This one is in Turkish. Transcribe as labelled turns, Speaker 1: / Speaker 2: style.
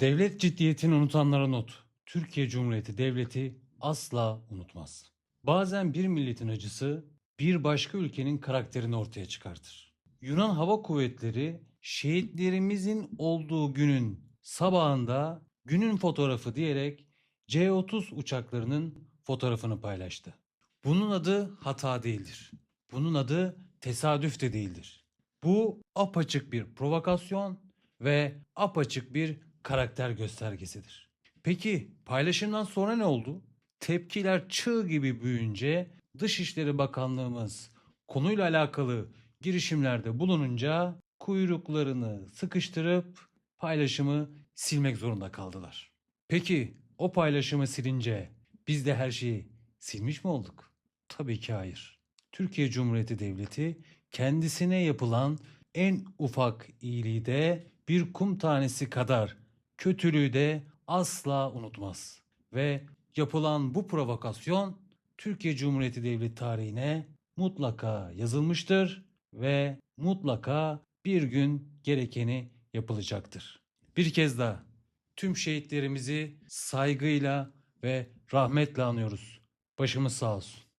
Speaker 1: Devlet ciddiyetini unutanlara not. Türkiye Cumhuriyeti Devleti asla unutmaz. Bazen bir milletin acısı bir başka ülkenin karakterini ortaya çıkartır. Yunan Hava Kuvvetleri şehitlerimizin olduğu günün sabahında günün fotoğrafı diyerek C-30 uçaklarının fotoğrafını paylaştı. Bunun adı hata değildir. Bunun adı tesadüf de değildir. Bu apaçık bir provokasyon ve apaçık bir karakter göstergesidir. Peki paylaşımdan sonra ne oldu? Tepkiler çığ gibi büyüyünce Dışişleri Bakanlığımız konuyla alakalı girişimlerde bulununca kuyruklarını sıkıştırıp paylaşımı silmek zorunda kaldılar. Peki o paylaşımı silince biz de her şeyi silmiş mi olduk? Tabii ki hayır. Türkiye Cumhuriyeti Devleti kendisine yapılan en ufak iyiliği de bir kum tanesi kadar kötülüğü de asla unutmaz. Ve yapılan bu provokasyon Türkiye Cumhuriyeti Devleti tarihine mutlaka yazılmıştır ve mutlaka bir gün gerekeni yapılacaktır. Bir kez daha tüm şehitlerimizi saygıyla ve rahmetle anıyoruz. Başımız sağ olsun.